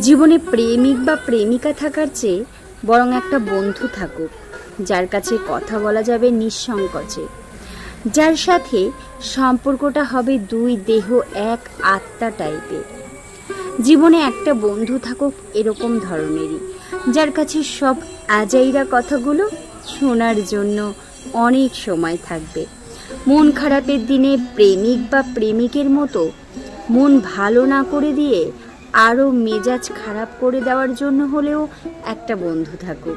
জীবনে প্রেমিক বা প্রেমিকা থাকার চেয়ে বরং একটা বন্ধু থাকুক, যার কাছে কথা বলা যাবে নিঃসংকোচে, যার সাথে সম্পর্কটা হবে দুই দেহ এক আত্মা টাইপের। জীবনে একটা বন্ধু থাকুক এরকম ধরনেরই, যার কাছে সব আজাইরা কথাগুলো শোনার জন্য অনেক সময় থাকবে। মন খারাপের দিনে প্রেমিক বা প্রেমিকের মতো মন ভালো না করে দিয়ে আরও মেজাজ খারাপ করে দেওয়ার জন্য হলেও একটা বন্ধু থাকুক।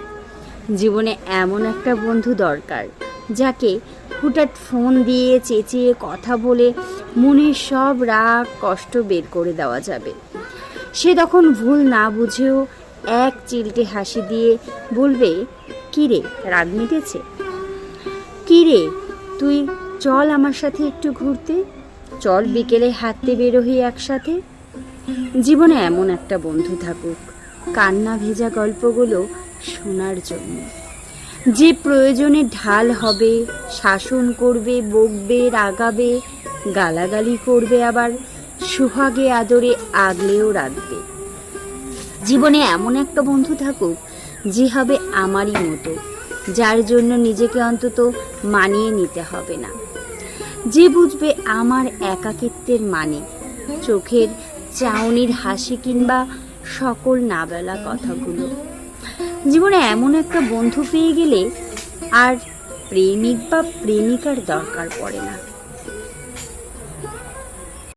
জীবনে এমন একটা বন্ধু দরকার, যাকে হুটাট ফোন দিয়ে চেঁচিয়ে কথা বলে মনের সব রাগ, কষ্ট বের করে দেওয়া যাবে। সে তখন ভুল না বুঝেও এক চিলটে হাসি দিয়ে বলবে কিরে রাগ মিটেছে? কিরে তুই চল আমার সাথে একটু ঘুরতে? চল বিকেলে হাঁটতে বেরোহি একসাথে? জীবনে এমন একটা বন্ধু থাকুক, কান্না ভেজা গল্পগুলো শোনার জন্য। যে প্রয়োজনে ঢাল হবে, শাসন করবে, বকবে, রাগাবে, গালাগালি করবে আবার, সুহাগে আদরে আগলেও রাখবে জীবনে এমন একটা বন্ধু থাকুক, যে হবে আমারই মতো, যার জন্য নিজেকে অন্তত মানিয়ে নিতে হবে না। যে বুঝবে আমার একাকিত্বের মানে চোখের চাউনির হাসি কিংবা সকল নাবেলা কথাগুলো। জীবনে এমন একটা বন্ধু পেয়ে গেলে আর প্রেমিক বা প্রেমিকার দরকার পড়ে না।